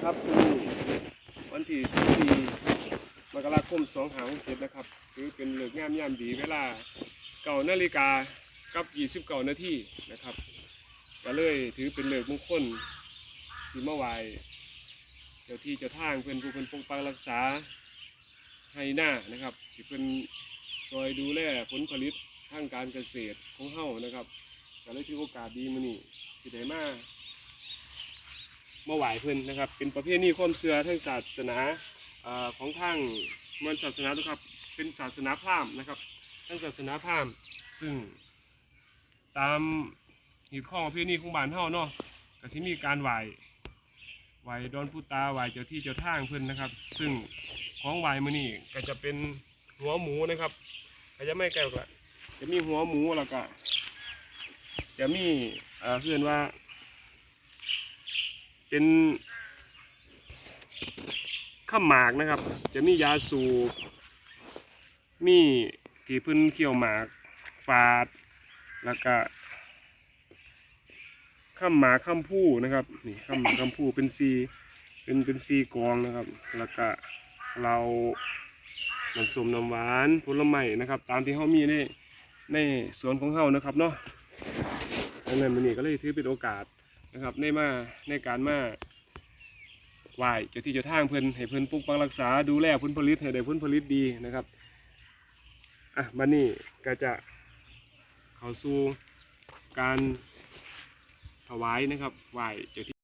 นะครับวันที่14มกราคม2567นะครับถือเป็นเลิกงามยามดีเวลาเก่านาฬิกากับ29นาทีนะครับก็เลยถือเป็นเลิกมงคลสีมาไหวเจ้าที่เจ้าทางเพื่อนผู้เพื่อนปกปักรักษาให้หน้านะครับที่เพื่อนซอยดูแลผลผลิตทางการเกษตรของเฮานะครับก็เลยถือโอกาสดีมื้อนี้สิได้ มาไหวเพิ่นนะครับ เป็นประเภทนี้ความเชื่อทางศาสนาอของทางมวลศาสนาทุกครับ เป็นศาสนาพราหมณ์นะครับทางศาสนาพราหมณ์ซึ่งตามหีบข้องประเภทนี้ของบ้านเฮาเนาะก็สิมีการไหวไหวดอนพุตาไหวเจ้าที่เจ้าทางเพิ่นนะครับ ซึ่งของไหวมื้อนี้ก็จะเป็นหัวหมูนะครับก็จะไม่ไกลหรอกละจะมีหัวหมูแล้วก็จะมีเพื่อนว่า เป็นข้าหมากนะครับ จะมียาสูบมีที่พื้นเคี่ยวหมากฝาด แล้วก็ข้ามหมากข้ามผู้นะครับนี่ข้ามหมากข้ามผู้เป็นซีเป็นเป็นซีกองนะครับ แล้วก็เราน้ำส้มน้ำหวานผลไม้นะครับ ตามที่เขามีในในสวนของเขานะครับเนาะดังนั้นมันนี่ก็เลยถือเป็นโอกาส นะครับในมาในการมาไหวเจ้าที่เจ้าทางเพิ่นให้เพิ่นปกปังรักษาดูแลผลผลิตให้ได้ผลผลิตดีนะครับอะบัดนี้ก็จะเข้าสู่การถวายนะครับไหวเจ้าที่